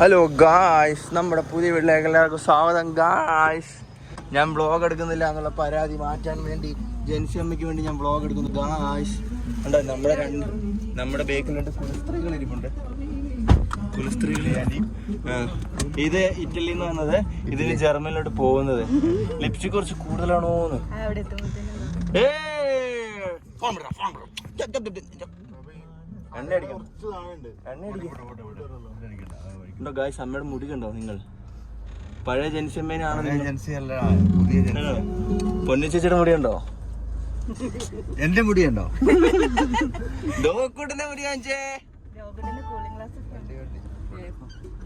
Hello guys നമ്മുടെ പുതിയ വീട്ടിലേക്ക് എല്ലാവർക്കും സ്വാഗതം ഗായ്സ് ഞാൻ ബ്ലോഗ് എടുക്കുന്നില്ല എന്നുള്ള പരാതി മാറ്റാൻ വേണ്ടി ജെൻസി അമ്മയ്ക്ക് വേണ്ടി ഞാൻ ബ്ലോഗ് എടുക്കുന്നു ഗായ്സ് ഉണ്ടോ നമ്മുടെ രണ്ട് നമ്മുടെ ബേക്കിൽ രണ്ട് കുലസ്ത്രീകൾ ഇരിപ്പുണ്ട്. ഇത് ഇറ്റലിയിൽ നിന്ന് വന്നത്. ഇതിന് ജർമ്മനിലോട്ട് പോകുന്നത്. ലിപ്സ്റ്റിക് കുറച്ച് കൂടുതലാണോ. എണ്ണ അടിക്കണം എണ്ണ അടിക്കണം ഗായ്സ് അമ്മയുടെ മുടി കണ്ടോ നിങ്ങൾ? പഴയ ആണോ? പൊന്നിച്ചേച്ചിയുടെ മുടി ഉണ്ടോ എന്റെ മുടിയുണ്ടോ ദോക്കൂട്ടിന്റെ മുടി കാണിച്ചേ.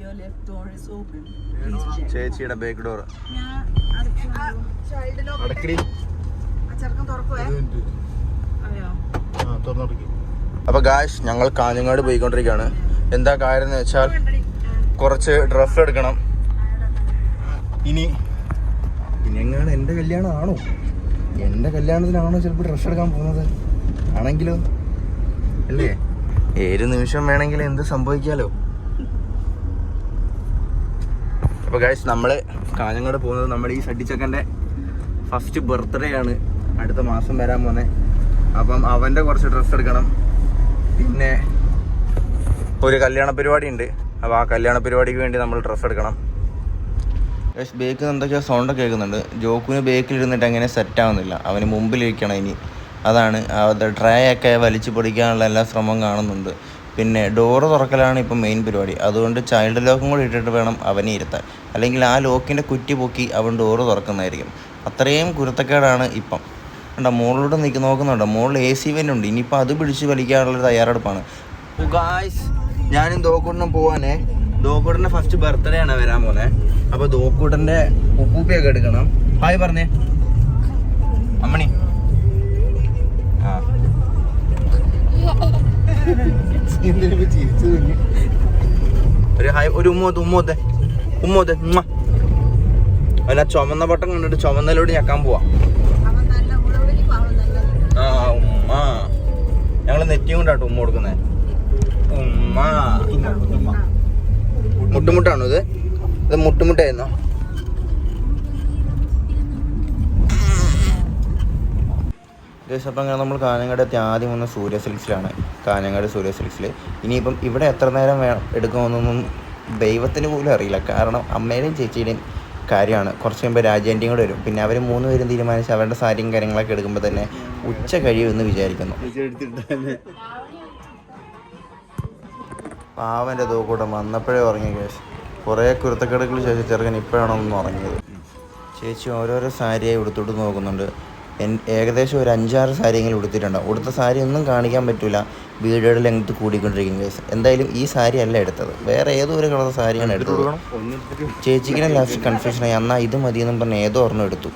Your left door is open. ചേച്ചിയുടെ ബേക്ക് ഡോർ അടക്കടി തുറക്കുവേ. അതെയോ? അപ്പൊ ഗാഷ് ഞങ്ങൾ കാഞ്ഞങ്ങാട് പോയിക്കൊണ്ടിരിക്കുകയാണ്. എന്താ കാര്യം എന്ന് വെച്ചാൽ കുറച്ച് ഡ്രസ്സ് എടുക്കണം. ഇനി ഇനി എങ്ങാണ് എന്റെ കല്യാണമാണോ? എന്റെ കല്യാണത്തിനാണോ ചിലപ്പോൾ ഡ്രസ്സ് എടുക്കാൻ പോകുന്നത്? ആണെങ്കിലോ? അല്ലേ? ഏത് നിമിഷം വേണമെങ്കിലും എന്ത് സംഭവിക്കാലോ? അപ്പൊ ഗൈസ് നമ്മൾ കാഞ്ഞങ്ങോട് പോകുന്നത് നമ്മുടെ ഈ സഡിച്ചക്കന്റെ ഫസ്റ്റ് ബർത്ത്ഡേ ആണ്. അടുത്ത മാസം വരാൻ പോന്നെ. അപ്പം അവന്റെ കുറച്ച് ഡ്രസ്സ് എടുക്കണം. പിന്നെ ഒരു കല്യാണ പരിപാടി ഉണ്ട്. അപ്പോൾ ആ കല്യാണ പരിപാടിക്ക് വേണ്ടി നമ്മൾ ഡ്രസ്സ് എടുക്കണം. ഗൈസ് ബേക്കിൽ നിന്ന് എന്തൊക്കെയോ സൗണ്ട് കേൾക്കുന്നുണ്ട്. ജോക്കുവിന് ബേക്കിൽ ഇരുന്നിട്ട് അങ്ങനെ സെറ്റ് ആവുന്നില്ല. അവന് മുമ്പിലിരിക്കണം ഇനി. അതാണ്. അത് ഡ്രൈ ഒക്കെ വലിച്ചു പൊടിക്കാനുള്ള എല്ലാ ശ്രമം കാണുന്നുണ്ട്. പിന്നെ ഡോറ് തുറക്കലാണ് ഇപ്പം മെയിൻ പരിപാടി. അതുകൊണ്ട് ചൈൽഡ് ലോക്കും കൂടി ഇട്ടിട്ട് വേണം അവനെ ഇരുത്താൻ. അല്ലെങ്കിൽ ആ ലോക്കിന്റെ കുറ്റി പൊക്കി അവൻ ഡോറ് തുറക്കുന്നതായിരിക്കും. അത്രയും കുരുത്തക്കേടാണ് ഇപ്പം. കണ്ടോ മുകളിലൂടെ നീക്കി നോക്കുന്നുണ്ടോ? മുകളിൽ എ സി വെന്റ് ഉണ്ട്. ഇനിയിപ്പോൾ അത് പിടിച്ച് വലിക്കാനുള്ള തയ്യാറെടുപ്പാണ്. ഞാനും ദോക്കൂട്ടനും പോവാനേ. ദോക്കൂട്ടന്റെ ഫസ്റ്റ് ബർത്ത്ഡേ ആണ് വരാൻ പോകുന്നത് അപ്പോൾ ദോക്കൂട്ടന്റെ ഉപ്പൂപ്പിയൊക്കെ എടുക്കണം. ഹായ് പറഞ്ഞേ. അമ്മണി. ചിരിച്ചു ഒരു ഹായ് ഒരു ഉമ്മോത്ത് ഉമ്മോത്തെ ഉമ്മോത്തെ ഉമ്മ അല്ല ചുമന്ന പട്ടം കണ്ടിട്ട് ചുമന്നലോട് ഞെക്കാൻ പാവം. ആ ഉമ്മ. ഞങ്ങൾ നെറ്റിയും കൊണ്ടാട്ടോ ഉമ്മ കൊടുക്കുന്നേ. ഉമ്മ. മുട്ടുമുട്ടാണോ ഇത്? ഇത് മുട്ടുമുട്ടായിരുന്നോ? ഗൈസ് അപ്പം അങ്ങനെ നമ്മൾ കാഞ്ഞങ്ങാട് എത്തി ആദ്യം വന്ന സൂര്യ സിൽക്സിലാണ്. കാഞ്ഞങ്ങാട് സൂര്യ സിൽക്സിൽ ഇനിയിപ്പം ഇവിടെ എത്ര നേരം വേണം എടുക്കുമെന്നൊന്നും ദൈവത്തിന് പോലും അറിയില്ല. കാരണം അമ്മയുടെയും ചേച്ചിയുടെയും കാര്യമാണ്. കുറച്ച് കഴിയുമ്പോൾ രാജേന്റെയും കൂടെ വരും. പിന്നെ അവർ മൂന്ന് പേരും തീരുമാനിച്ച് അവരുടെ സാരിയും കാര്യങ്ങളൊക്കെ എടുക്കുമ്പോൾ തന്നെ ഉച്ച കഴിയുമെന്ന് വിചാരിക്കുന്നു. പാവന്റെ തൂക്കൂട്ടം വന്നപ്പോഴേ ഉറങ്ങി കേസ്. കുറേ കുരുത്തക്കേടുകൾ ശേഷം ചെറുക്കൻ ഇപ്പോഴാണോ ഒന്ന് ഉറങ്ങിയത്? ചേച്ചി ഓരോരോ സാരിയായി ഉടുത്തിട്ട് നോക്കുന്നുണ്ട്. ഏകദേശം ഒരു അഞ്ചാറ് സാരിയെങ്കിലും ഉടുത്തിട്ടുണ്ടാവും ഉടുത്ത സാരി ഒന്നും കാണിക്കാൻ പറ്റില്ല വീഡിയോയുടെ ലെങ്ത് കൂടിക്കൊണ്ടിരിക്കും കേസ് എന്തായാലും ഈ സാരി അല്ല എടുത്തത്. വേറെ ഏതോ ഒരു കളർ സാരിയാണ് എടുത്തത്. ചേച്ചിക്കിനെ ലാസ്റ്റ് കൺഫ്യൂഷനായി എന്നാൽ ഇത് മതിയെന്നും പറഞ്ഞ് ഏതോ ഒരെണ്ണം എടുത്തു.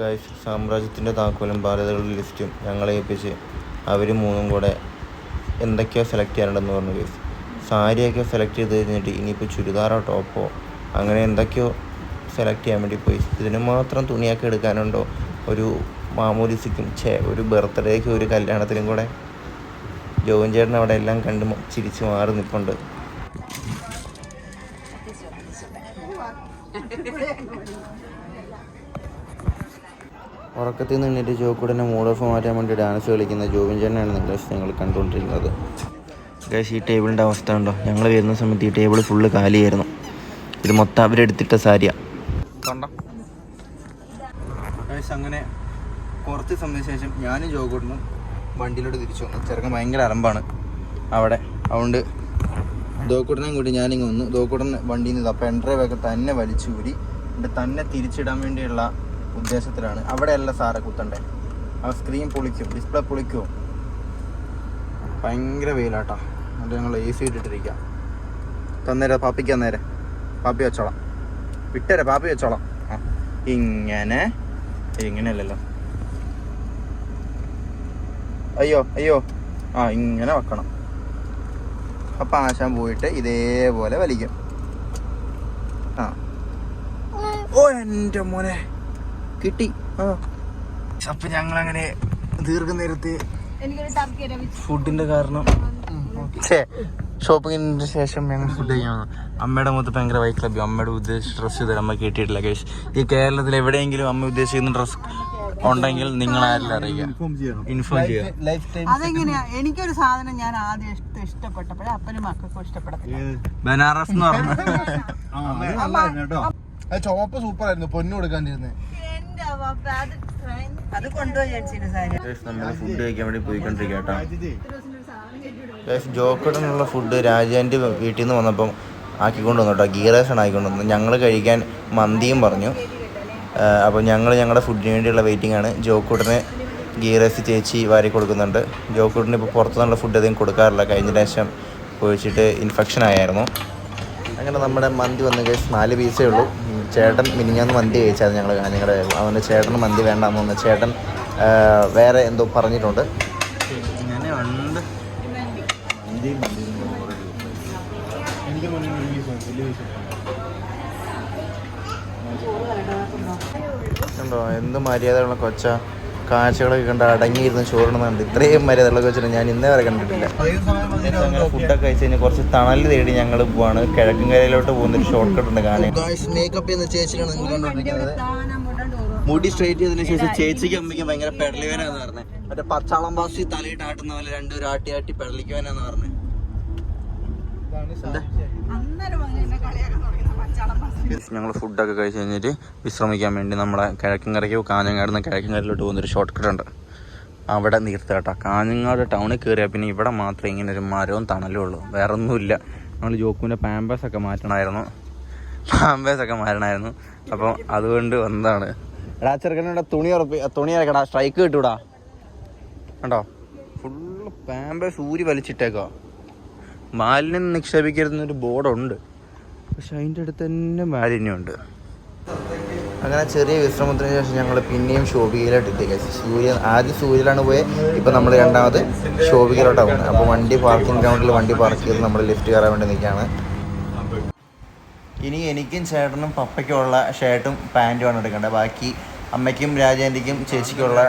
ഗൈസ് സാമ്രാജ്യത്തിന്റെ താക്കോലും ബാധ്യതകളുടെ ലിസ്റ്റും ഞങ്ങളെ ഏൽപ്പിച്ച് അവർ മൂന്നും കൂടെ എന്തൊക്കെയോ സെലക്ട് ചെയ്യാനുണ്ടെന്ന് പറഞ്ഞു ഗൈസ് സാരിയൊക്കെ സെലക്ട് ചെയ്ത് കഴിഞ്ഞിട്ട് ഇനിയിപ്പോൾ ചുരിദാറോ ടോപ്പോ അങ്ങനെ എന്തൊക്കെയോ സെലക്ട് ചെയ്യാൻ വേണ്ടി പോയി. ഇതിന് മാത്രം തുണിയൊക്കെ എടുക്കാനുണ്ടോ? ഒരു മാമൂലിസിക്കും ഛേ ഒരു ബർത്ത്ഡേക്കും ഒരു കല്യാണത്തിനും കൂടെ ജോവൻ ചേട്ടൻ അവിടെ എല്ലാം കണ്ട് ചിരിച്ചു മാറി നിൽപ്പുണ്ട് ഉറക്കത്തിൽ നിന്ന് എണ്ണീറ്റ് ജോക്കൂടനെ മൂഡ് ഓഫ് മാറ്റാൻ വേണ്ടി ഡാൻസ് കളിക്കുന്ന ജോവിൻ ചേട്ടനാണ് നിങ്ങൾ ഞങ്ങൾ കണ്ടുകൊണ്ടിരിക്കുന്നത് ഗൈസ് ഈ ടേബിളിന്റെ അവസ്ഥ ഉണ്ടോ ഞങ്ങൾ വരുന്ന സമയത്ത് ഈ ടേബിൾ ഫുള്ള് കാലിയായിരുന്നു. ഇത് മൊത്തം അവരെടുത്തിട്ട സാരിയാണ് അങ്ങനെ കുറച്ച് സമയത്തിന് ശേഷം ഞാനും ജോക്കൂട്ടനും വണ്ടിയിലോട്ട് തിരിച്ചു വന്നു. ചെറുക്കൻ ഭയങ്കര അലമ്പാണ് അവിടെ. അതുകൊണ്ട് ദോക്കൂട്ടനെയും കൂടി ഞാനിങ്ങ് വന്നു. ദോക്കൂട്ടൻ വണ്ടിയിൽ നിന്ന് അപ്പോൾ എന്റെ ഒക്കെ തന്നെ കൂടി എന്നിട്ട് തന്നെ തിരിച്ചിടാൻ വേണ്ടിയുള്ള ഉദ്ദേശത്തിലാണ്. അവിടെയല്ല സാറെ കുത്തണ്ടേ. ആ സ്ക്രീൻ പൊളിക്കും ഡിസ്പ്ലേ പൊളിക്കുമോ ഭയങ്കര വെയിലാട്ടോ. എന്നിട്ട് ഞങ്ങൾ എ സി ഇട്ടിട്ടിരിക്കാം. തന്നേരെ പാപ്പിക്ക് തന്നേരെ. പാപ്പി വെച്ചോളാം. വിട്ടേരെ പാപ്പി വെച്ചോളാം. ആ ഇങ്ങനെ. ഇങ്ങനെയല്ലല്ലോ. അയ്യോ അയ്യോ. ആ ഇങ്ങനെ വെക്കണം. അപ്പം ആശാൻ പോയിട്ട് ഇതേപോലെ വലിക്കും. ആ. ഓ എന്റെ മോനെ. കിട്ടി. ആ. അപ്പൊ ഞങ്ങൾ അങ്ങനെ ദീർഘനേരത്തെ ഫുഡിന്റെ കാരണം. ഷോപ്പിങ്ങിന് ശേഷം ഞങ്ങൾ ഫുഡ് കഴിക്കാൻ അമ്മയുടെ മുഖത്ത് ഭയങ്കര വൈക്ലബ്യം അമ്മയുടെ ഉദ്ദേശിച്ച ഡ്രസ്സ് ഇതുവരെ അമ്മ കിട്ടിയിട്ടില്ല കേസ് ഈ കേരളത്തിൽ എവിടെയെങ്കിലും അമ്മ ഉദ്ദേശിക്കുന്ന ഡ്രസ്സ് ഉണ്ടെങ്കിൽ നിങ്ങൾ ആരെല്ലാം അറിയിക്കുക ഇൻഫോം ചെയ്യണം. ഇൻഫോം ചെയ്യുക ലൈഫ് ടൈം അതെങ്ങനെയാ? എനിക്കൊരു സാധനം ഞാൻ ആദ്യം ഇഷ്ട ഇഷ്ടപ്പെട്ടപ്പോഴേ അപ്പനും മക്കൾക്കും ഇഷ്ടപ്പെടത്തില്ല. ബനാറസ് എന്ന് പറഞ്ഞു ചോപ്പ് സൂപ്പർ ആയിരുന്നു. പൊന്നു കൊടുക്കാണ്ടിരുന്നേ അത് കൊണ്ടുപോയി ഫുഡ് കഴിക്കാൻ വേണ്ടി പോയിക്കൊണ്ടിരിക്കുക കേട്ടോ. ജോക്കടനുള്ള ഫുഡ് രാജാന്റെ വീട്ടിൽ നിന്ന് വന്നപ്പം ആക്കിക്കൊണ്ട് വന്നു കേട്ടോ. ഗീ റൈസാണ് ആക്കിക്കൊണ്ട് വന്നത് ഞങ്ങൾ കഴിക്കാൻ മന്തിയും പറഞ്ഞു. അപ്പോൾ ഞങ്ങൾ ഞങ്ങളുടെ ഫുഡിന് വേണ്ടിയുള്ള വെയിറ്റിംഗ് ആണ്. ജോക്കൂട്ടിന് ഗീ റൈസ് ചേച്ചി വാരി കൊടുക്കുന്നുണ്ട്. ജോക്കൂട്ടിന് ഇപ്പോൾ പുറത്തുനിന്നുള്ള ഫുഡ് അധികം കൊടുക്കാറില്ല. കഴിഞ്ഞ പ്രാവശ്യം പോയിച്ചിട്ട് ഇൻഫെക്ഷൻ ആയായിരുന്നു. അങ്ങനെ നമ്മുടെ മന്തി വന്ന് കേസ് നാല് പീസേ ഉള്ളൂ. ചേട്ടൻ മിനിഞ്ഞാന്ന് മന്തി കഴിച്ചാൽ ഞങ്ങൾ ഞങ്ങളുടെ അവന്റെ ചേട്ടന് മന്തി വേണ്ടാന്ന് തോന്നുന്നു. ചേട്ടൻ വേറെ എന്തോ പറഞ്ഞിട്ടുണ്ട്. ഇങ്ങനെ ഉണ്ട്. കണ്ടോ എന്ത് മര്യാദയുള്ള കൊച്ച. കാഴ്ചകളൊക്കെ കണ്ട് അടങ്ങിയിരുന്ന് ചോറിടുന്നുണ്ട് ഇത്രയും മര്യാദയുള്ള കൊച്ചിനെ ഞാൻ ഇന്നേ വരെ കണ്ടിട്ടില്ല. ഞങ്ങൾ ഫുഡൊക്കെ കഴിച്ച് കഴിഞ്ഞാൽ കുറച്ച് തണൽ തേടി ഞങ്ങൾ പോവാണ്. കിഴക്കൻ കരയിലോട്ട് പോകുന്ന ഒരു ഷോർട്ട് കട്ട് ഉണ്ട് കാണാൻ. മേക്കപ്പ് ചെയ്യുന്ന ചേച്ചിയാണ് നിങ്ങൾ കണ്ടുകൊണ്ടിരിക്കുന്നത്. മുടി സ്ട്രേറ്റ് ചെയ്തതിനു ശേഷം ചേച്ചിക്ക് അമ്മയ്ക്ക് ഭയങ്കര പെടലിവേനാന്ന് പറഞ്ഞത് മറ്റേ പച്ചാളം ബാസി തലയിട്ട് ആട്ടുന്ന പോലെ രണ്ടുപേരും ആട്ടി ആട്ടി പെടലിക്കുവാനാന്ന് പറഞ്ഞത് അന്നേരം എന്നെ കളിയാക്കാൻ തുടങ്ങി. ഞങ്ങൾ ഫുഡൊക്കെ കഴിച്ച് കഴിഞ്ഞിട്ട് വിശ്രമിക്കാൻ വേണ്ടി നമ്മളെ കിഴക്കൻകരയ്ക്കോ കാഞ്ഞങ്ങാട് നിന്ന് കിഴക്കൻകരയിലോട്ട് പോകുന്നൊരു ഷോർട്ട് കട്ട് ഉണ്ട്. അവിടെ നിർത്തുക കേട്ടോ കാഞ്ഞങ്ങാട് ടൗണിൽ കയറിയാൽ പിന്നെ ഇവിടെ മാത്രമേ ഇങ്ങനെ ഒരു മരവും തണലും ഉള്ളൂ. വേറെ ഒന്നുമില്ല നമ്മൾ ജോക്കുവിന്റെ പാമ്പേഴ്സൊക്കെ മാറ്റണമായിരുന്നു. പാമ്പേഴ്സൊക്കെ മാറ്റണമായിരുന്നു. അപ്പോൾ അതുകൊണ്ട് വന്നതാണ്. എടാ ചെറുക്കനോടെ തുണി ഉറപ്പി തുണി ഇറക്കടാ സ്ട്രൈക്ക് കിട്ടൂടാ. കണ്ടോ? ഫുള്ള് പാമ്പേഴ്സ് ഊരി വലിച്ചിട്ടേക്കോ മാലിന്യം നിക്ഷേപിക്കരുതെന്നൊരു ബോർഡുണ്ട് പക്ഷെ അതിന്റെ അടുത്ത് തന്നെ മാലിന്യമുണ്ട്. അങ്ങനെ ചെറിയ വിശ്രമത്തിന് ശേഷം ഞങ്ങൾ പിന്നെയും ഷോബികയിലോട്ട് എത്തി സൂര്യൻ ആദ്യം സൂര്യനാണ് പോയത് ഇപ്പം നമ്മൾ രണ്ടാമത് ഷോബികയിലോട്ടാണ് പോകുന്നത് അപ്പോൾ വണ്ടി പാർക്കിംഗ് ഗ്രൗണ്ടിൽ വണ്ടി പാർക്ക് ചെയ്ത് നമ്മൾ ലിഫ്റ്റ് കയറാൻ വേണ്ടി നിൽക്കുകയാണ്. ഇനി എനിക്കും ചേട്ടനും പപ്പയ്ക്കുമുള്ള ഷർട്ടും പാന്റുമാണ് എടുക്കേണ്ടത്. ബാക്കി അമ്മയ്ക്കും രാജേന്ദ്രയ്ക്കും ചേച്ചിക്കുള്ള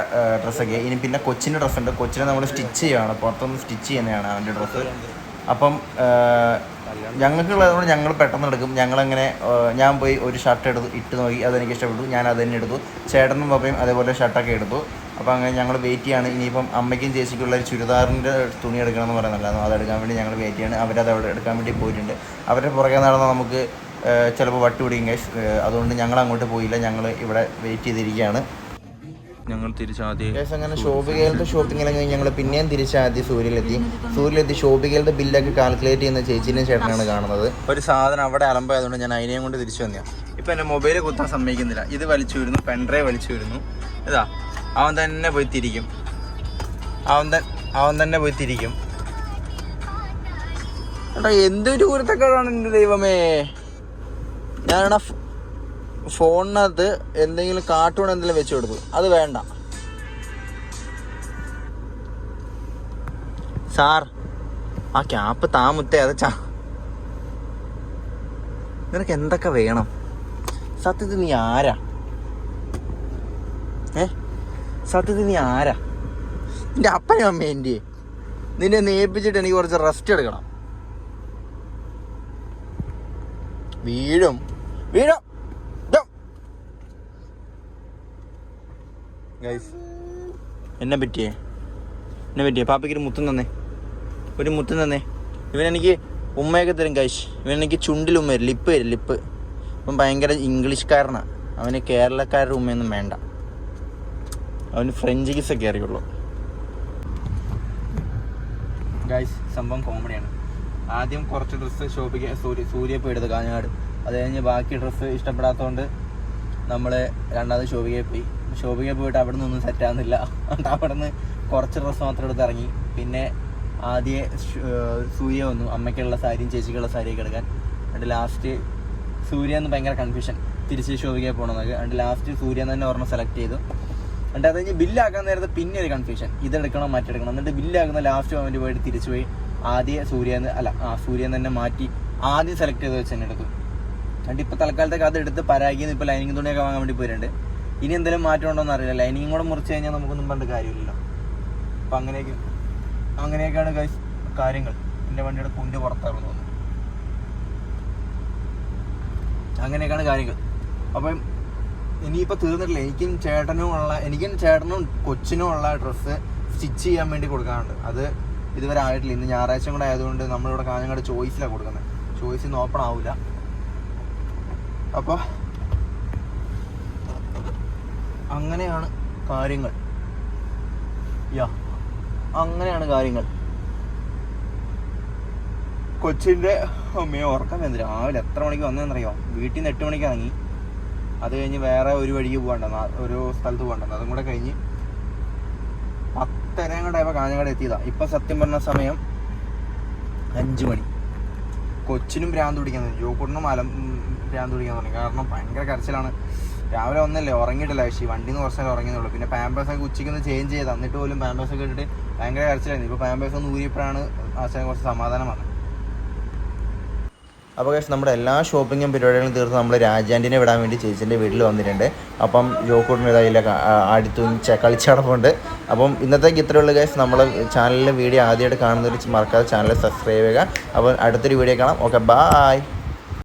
ഡ്രസ്സൊക്കെ ഇനി പിന്നെ കൊച്ചിന്റെ ഡ്രസ്സുണ്ട് കൊച്ചിനെ നമ്മൾ സ്റ്റിച്ച് ചെയ്യുകയാണ് പുറത്തുനിന്ന് സ്റ്റിച്ച് ചെയ്യുന്നതാണ് അവന്റെ ഡ്രസ്സ് അപ്പം ഞങ്ങൾക്കുള്ളതുകൊണ്ട് ഞങ്ങൾ പെട്ടെന്ന് എടുക്കും. ഞങ്ങളങ്ങനെ ഞാൻ പോയി ഒരു ഷർട്ട് എടുത്തു ഇട്ട് നോക്കി. അതെനിക്ക് ഇഷ്ടപ്പെട്ടു. ഞാൻ അത് തന്നെ എടുത്തു. ചേട്ടനും പപ്പയും അതേപോലെ ഷർട്ടൊക്കെ എടുത്തു. അപ്പോൾ അങ്ങനെ ഞങ്ങൾ വെയിറ്റ് ചെയ്യാണ്. ഇനിയിപ്പം അമ്മയ്ക്കും ചേച്ചിക്കുള്ള ഒരു ചുരിദാറിന്റെ തുണി എടുക്കണമെന്ന് പറയുന്നുണ്ടായിരുന്നു അത് എടുക്കാൻ വേണ്ടി ഞങ്ങൾ വെയിറ്റ് ചെയ്യാണ്. അവരത് അവിടെ എടുക്കാൻ വേണ്ടി പോയിട്ടുണ്ട്. അവരുടെ പുറകെ നടന്നാൽ നമുക്ക് ചിലപ്പോൾ വട്ടി പിടിക്കും അതുകൊണ്ട് ഞങ്ങൾ അങ്ങോട്ട് പോയില്ല. ഞങ്ങൾ ഇവിടെ വെയിറ്റ് ചെയ്തിരിക്കുകയാണ്. ഞങ്ങൾ തിരിച്ചാദ്യം ഷോപ്പിംഗെല്ലാം കഴിഞ്ഞ് ഞങ്ങൾ പിന്നെയും തിരിച്ചാദ്യം സൂര്യയിലെത്തി സൂര്യയിലെത്തി ഷോപ്പികയിലത്തെ ബില്ലൊക്കെ കാൽക്കുലേറ്റ് ചെയ്യുന്ന ചേച്ചിനെ ചേട്ടനാണ് കാണുന്നത്. ഒരു സാധനം അവിടെ അലമ്പായതുകൊണ്ട് ഞാൻ അതിനെയും കൊണ്ട് തിരിച്ചു വന്നു ഇപ്പം എന്റെ മൊബൈൽ കുത്താൻ സമ്മതിക്കുന്നില്ല. ഇത് വലിച്ചു വരുന്നു പെൻഡ്രൈവ് വലിച്ചു വരുന്നു ഇതാ അവൻ തന്നെ പോയി തിരിക്കും. അവൻ തന്നെ അവൻ തന്നെ പോയി തിരിക്കും. എടാ എന്തൊരു കുരുത്തക്കേടാണ് എന്റെ ദൈവമേ. ഞാനാണ് ഫോണിനകത്ത് എന്തെങ്കിലും കാർട്ടൂൺ എന്തെങ്കിലും വെച്ച് കൊടുത്തു അത് വേണ്ട. സാർ ആ ക്യാപ്പ് താമുത്തേ അത് ചാ നിനക്ക് എന്തൊക്കെ വേണം? സത്യത്തിൽ നീ ആരാ? ഏ? സത്യത്തിൽ നീ ആരാ? നിന്റെ അപ്പനും അമ്മ എന്റെ നിന്നെ നേപ്പിച്ചിട്ട് എനിക്ക് കുറച്ച് റെസ്റ്റ് എടുക്കണം. വീഴും. വീഴും. ഗൈസ് എന്നെ പറ്റിയേ? എന്നെ പറ്റിയേ? പാപ്പയ്ക്ക് ഒരു മുത്തം തന്നേ. ഒരു മുത്തം തന്നേ. ഇവനെനിക്ക് ഉമ്മയൊക്കെ തരും ഗൈസ് ഇവനെനിക്ക് ചുണ്ടിൽ ഉമ്മ തരും. ലിപ്പ് തരും ലിപ്പ് ഇവൻ ഭയങ്കര ഇംഗ്ലീഷ്കാരനാണ് അവന് കേരളക്കാരുടെ ഉമ്മയൊന്നും വേണ്ട. അവന് ഫ്രഞ്ച് കിസൊക്കെ അറിയുള്ളൂ. ഗൈസ് സംഭവം കോമഡിയാണ് ആദ്യം കുറച്ച് ഡ്രസ്സ് ഷോപ്പിക്ക് സൂര്യ സൂര്യ പോയി എടുത്ത് കാഞ്ഞങ്ങാട്. അത് കഴിഞ്ഞ് ബാക്കി ഡ്രസ്സ് ഇഷ്ടപ്പെടാത്തതുകൊണ്ട് നമ്മൾ രണ്ടാമത് ഷോപ്പിക്കേ പോയി. ശോഭികയിൽ പോയിട്ട് അവിടെ നിന്നൊന്നും സെറ്റ് ആവുന്നില്ല. അവിടെ നിന്ന് കുറച്ച് ഡ്രസ്സ് മാത്രം എടുത്ത് ഇറങ്ങി. പിന്നെ ആദ്യം സൂര്യ വന്നു. അമ്മയ്ക്കുള്ള സാരിയും ചേച്ചിക്കുള്ള സാരിയൊക്കെ എടുക്കാൻ. എന്നിട്ട് ലാസ്റ്റ് സൂര്യ എന്ന് ഭയങ്കര കൺഫ്യൂഷൻ തിരിച്ച് ശോഭികയിൽ പോകണമെന്നൊക്കെ എന്നിട്ട് ലാസ്റ്റ് സൂര്യ തന്നെ ഒരെണ്ണം സെലക്ട് ചെയ്തു. എന്നിട്ട് അത് കഴിഞ്ഞ് ബില്ലാക്കാൻ നേരത്തെ പിന്നെ ഒരു കൺഫ്യൂഷൻ ഇതെടുക്കണം മറ്റെടുക്കണം എന്നിട്ട് ബില്ലാക്കുന്ന ലാസ്റ്റ് മൊമെന്റ് പോയിട്ട് തിരിച്ചു പോയി ആദ്യം സൂര്യ അല്ല ആ സൂര്യൻ തന്നെ മാറ്റി ആദ്യം സെലക്ട് ചെയ്ത് വെച്ച് തന്നെ എടുത്തു. എന്നിട്ട് ഇപ്പോൾ തൽക്കാലത്തേക്ക് അത് എടുത്ത് പരാഗിന്ന് ഇപ്പോൾ ലൈനിങ് തുണിയൊക്കെ വാങ്ങാൻ വേണ്ടി പോയിട്ടുണ്ട്. ഇനി എന്തെങ്കിലും മാറ്റം ഉണ്ടോ എന്ന് അറിയില്ല. ലൈനിങ് കൂടെ മുറിച്ച് കഴിഞ്ഞാൽ നമുക്കൊന്നും പറഞ്ഞിട്ട് കാര്യമില്ലല്ലോ. അപ്പം അങ്ങനെയൊക്കെ അങ്ങനെയൊക്കെയാണ് കാര്യങ്ങൾ. എന്റെ വണ്ടിയുടെ കുണ്ട് പുറത്താണെന്ന് തോന്നുന്നു. അങ്ങനെയൊക്കെയാണ് കാര്യങ്ങൾ. അപ്പം ഇനിയിപ്പോൾ തീർന്നിട്ടില്ല. എനിക്കും ചേട്ടനും ഉള്ള എനിക്കും ചേട്ടനും കൊച്ചിനും ഉള്ള ഡ്രസ്സ് സ്റ്റിച്ച് ചെയ്യാൻ വേണ്ടി കൊടുക്കാനുണ്ട്. അത് ഇതുവരെ ആയിട്ടില്ല. ഇന്ന് ഞായറാഴ്ച കൂടെ ആയതുകൊണ്ട് നമ്മളിവിടെ കാഞ്ഞങ്ങാട് ചോയ്സിലാണ് കൊടുക്കുന്നത്. ചോയ്സിൽ നിന്ന് ഓപ്പൺ ആവില്ല അപ്പോൾ അങ്ങനെയാണ് കാര്യങ്ങൾ. യാ അങ്ങനെയാണ് കാര്യങ്ങൾ. കൊച്ചിന്റെ അമ്മയെ ഉറക്കം വന്നു രാവിലെ എത്ര മണിക്ക് വന്നതെന്നറിയോ? വീട്ടിൽ നിന്ന് എട്ട് മണിക്ക് ഇറങ്ങി. അത് കഴിഞ്ഞ് വേറെ ഒരു വഴിക്ക് പോകണ്ടെന്ന് ഒരു സ്ഥലത്ത് പോകണ്ടെന്ന് അതും കൂടെ കഴിഞ്ഞ് പത്തരയും കൂടെ ആയപ്പോൾ കാഞ്ഞങ്ങാട് എത്തിയതാ. ഇപ്പൊ സത്യം പറഞ്ഞ സമയം അഞ്ചു മണി. കൊച്ചിനും ഭ്രാന്ത് പിടിക്കാൻ തുടങ്ങി. ജോക്കൂട്ടിനും ഉം, ഭ്രാന്ത് പിടിക്കാൻ തുടങ്ങി. കാരണം ഭയങ്കര കരച്ചിലാണ്. രാവിലെ ഒന്നല്ലേ ഉറങ്ങിയിട്ടില്ല പക്ഷേ വണ്ടിയിൽ നിന്ന് കുറച്ചേ ഉറങ്ങിയുള്ളൂ പിന്നെ പാമ്പേഴ്സ് ഒക്കെ ഉച്ചയ്ക്ക് ഒന്ന് ചേഞ്ച് ചെയ്ത് എന്നിട്ട് പോലും പാമ്പേഴ്സ് ഒക്കെ ഇട്ടിട്ട് ഭയങ്കര കരച്ചിലായിരുന്നു. ഇപ്പോൾ പാമ്പേഴ്സ് ഒന്ന് ഊരിയപ്പോഴാണ് ആശാൻ കുറച്ച് സമാധാനം വന്നത്. അപ്പോൾ കേസ് നമ്മുടെ എല്ലാ ഷോപ്പിങ്ങും പരിപാടികളും തീർത്ത് നമ്മൾ രാജാന്റിനെ വിടാൻ വേണ്ടി ചേച്ചിന്റെ വീട്ടിൽ വന്നിട്ടുണ്ട്. അപ്പം ജോക്കൂട്ടിന് ഇതായില്ല അടുത്തു കളിച്ചടപ്പുണ്ട്. അപ്പം ഇന്നത്തേക്ക് ഉള്ളൂ കേസ് നമ്മൾ ചാനലിലെ വീഡിയോ ആദ്യമായിട്ട് കാണുന്നവർ മറക്കാതെ ചാനൽ സബ്സ്ക്രൈബ് ചെയ്യുക. അപ്പോൾ അടുത്തൊരു വീഡിയോ കാണാം. Okay bye